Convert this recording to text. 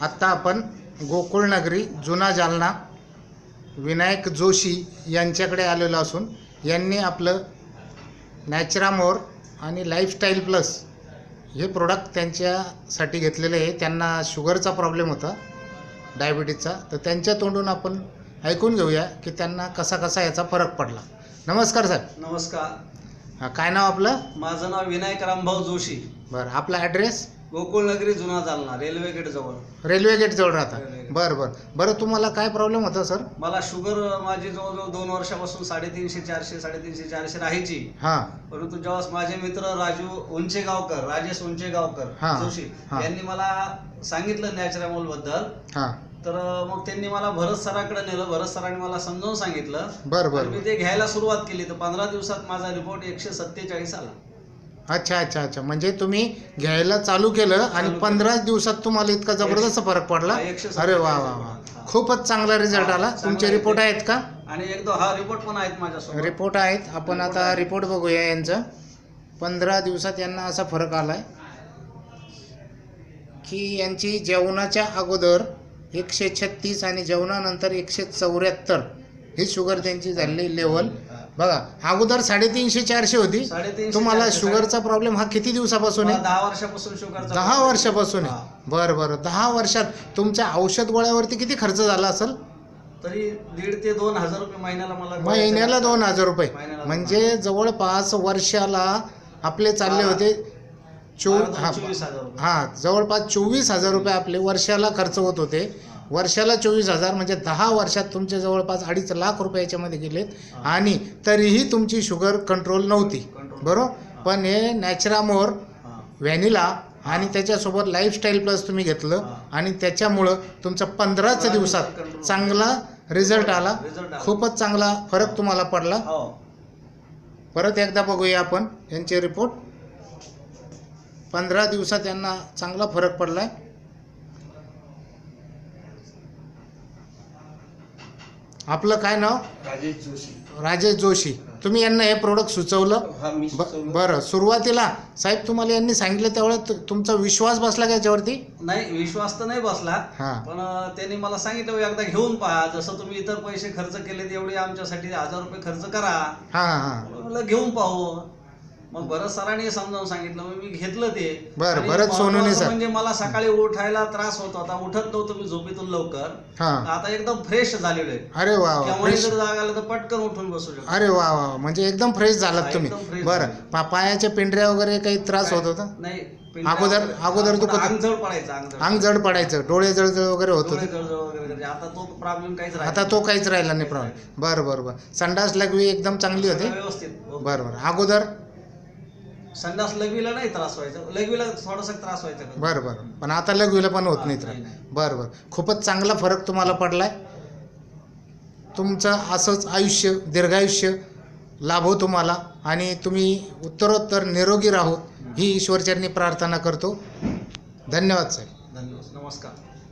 आत्ता आपण गोकुळनगरी जुना जालना विनायक जोशी यांच्याकडे आलेलो असून यांनी आपलं नॅचरामोर आणि लाईफस्टाईल प्लस हे प्रोडक्ट त्यांच्यासाठी घेतलेले आहे. त्यांना शुगरचा प्रॉब्लेम होता डायबिटीजचा तर त्यांच्या तोंडून आपण ऐकून घेऊया की त्यांना कसा कसा याचा फरक पडला. नमस्कार साहेब. नमस्कार. हा, काय नाव आपलं? माझं नाव विनायक रामभाऊ जोशी. बरं आपला ॲड्रेस गोकुळनगरी जुना जालना रेल्वे गेट जवळ. रेल्वे गेट जवळ राहता. Railway gate. बरं बरं. बरं तुम्हाला काय प्रॉब्लेम होता सर मला शुगर माझी जवळजवळ दोन वर्षापासून साडेतीनशे चारशे साडेतीनशे चारशे राहायची. हां. परंतु जेव्हा माझे मित्र राजू उंचेगावकर राजेश उंचेगावकर हा, जोशी हा. यांनी मला सांगितलं नॅचरॅमोलबद्दल हां. तर मग त्यांनी मला भरत सराकडे नेलं. भरत सरांनी मला समजावून सांगितलं. बरं बरं मी ते घ्यायला सुरुवात केली. तर पंधरा दिवसात माझा रिपोर्ट एकशे सत्तेचाळीस आला. अच्छा अच्छा अच्छा. म्हणजे तुम्ही घ्यायला चालू केलं आणि चालू पंधरा दिवसात तुम्हाला इतका जबरदस्त फरक पडला? अरे वा वा. वा. खूपच चांगला रिझल्ट हा, आला. चांगला तुमचे रिपोर्ट. आहेत का? आणि हा रिपोर्ट पण आहेत माझ्यासोबत. रिपोर्ट आहेत. आपण आता. रिपोर्ट बघूया यांचा. पंधरा दिवसात यांना असा फरक आलाय की यांची जेवणाच्या अगोदर एकशे छत्तीस आणि जेवणानंतर एकशे चौऱ्याहत्तर ही शुगर त्यांची झालेली लेवल बघा अगोदर साडेतीनशे चारशे होती. तुम्हाला शुगरचा प्रॉब्लेम हा किती दिवसापासून आहे? दहा वर्षापासून शुगरचा दहा. वर्षापासून. आहे. बरं बरं. दहा वर्षात तुमच्या औषध गोळ्यावरती किती खर्च झाला असेल? तरी दीड ते दोन हजार रुपये महिन्याला मला महिन्याला दोन हजार रुपये. म्हणजे जवळपास वर्षाला आपले चालले. होते चो हा. हा जवळपास चोवीस हजार रुपये आपले वर्षाला खर्च होत होते. वर्षाला चोवीस हजार म्हणजे दहा वर्षात तुमचे जवळपास अडीच लाख रुपये याच्यामध्ये गेलेत हा. आणि तरीही तुमची शुगर कंट्रोल नव्हती. बरोबर पण हे नॅचरामोर हा. व्हॅनिला आणि त्याच्यासोबत लाईफस्टाईल प्लस तुम्ही घेतलं हा. आणि त्याच्यामुळं तुमचा पंधराच पंधरा दिवसात. चांगला रिझल्ट आला Result आला. खूपच चांगला फरक तुम्हाला पडला हो परत एकदा बघूया आपण यांचे रिपोर्ट पंधरा दिवसात यांना चांगला फरक पडलाय आपलं काय नाव? राजेश जोशी. राजेश जोशी. तुम्ही यांना हे प्रोडक्ट सुचवलं? हा मी ब- सुचवलं. बरं सुरुवातीला साहेब तुम्हाला यांनी सांगितलं त्यावेळेस तु- तुमचा विश्वास बसला का याच्यावरती? नाही विश्वास तर नाही बसला. हा. पण अं, त्यांनी मला सांगितलं एकदा घेऊन पहा. जसं तुम्ही इतर पैसे खर्च केले तेवढे आमच्यासाठी हजार रुपये खर्च करा. हां हां. म्हणलं घेऊन पाहू. मग भरत सरांनी समजावून सांगितलं मग मी घेतलं ते. बरं, आणि महत्त्वाचं सर. म्हणजे मला सकाळी उठायला त्रास होत होता उठत नव्हतो मी झोपेतून लवकर. हां. आता एकदम फ्रेश झालेलो आहे. अरे वा वा केव्हाही फ्रेश जर जाग आलं तर पटकन उठून बसू शकतो. अरे वा वा म्हणजे एकदम फ्रेश झालात तुम्ही. एकदम fresh बरं झालो. पा पायाच्या पिंढऱ्या वगैरे काही त्रास होत होता? नाही अगोदर-. अगोदर दुखत होतं. अंग जड पडायचं अंग जड अंग जड पडायचं डोळे जळजळ वगैरे होत डोळे होते? जळजळ वगैरे करायचे. आता तो प्रॉब्लेम काहीच राहिला आता तो काहीच राहिला नाही प्रॉब्लेम बरं बरं बरं. संडास लघवी एकदम चांगली होते? सगळं व्यवस्थित. बरं बरं. अगोदर? संडास लघवीला नाही त्रास व्हायचा. लघवीला थोडासा त्रास व्हायचा बरं बरं. पण आता लघवीला पण होत नाही तर नाही, नाही. बरं बरं. खूपच चांगला फरक तुम्हाला पडलाय. तुमचं असंच आयुष्य दीर्घायुष्य लाभो तुम्हाला. आणि तुम्ही उत्तरोत्तर निरोगी राहो ही ईश्वरचरणी प्रार्थना करतो. धन्यवाद साहेब. धन्यवाद. नमस्कार.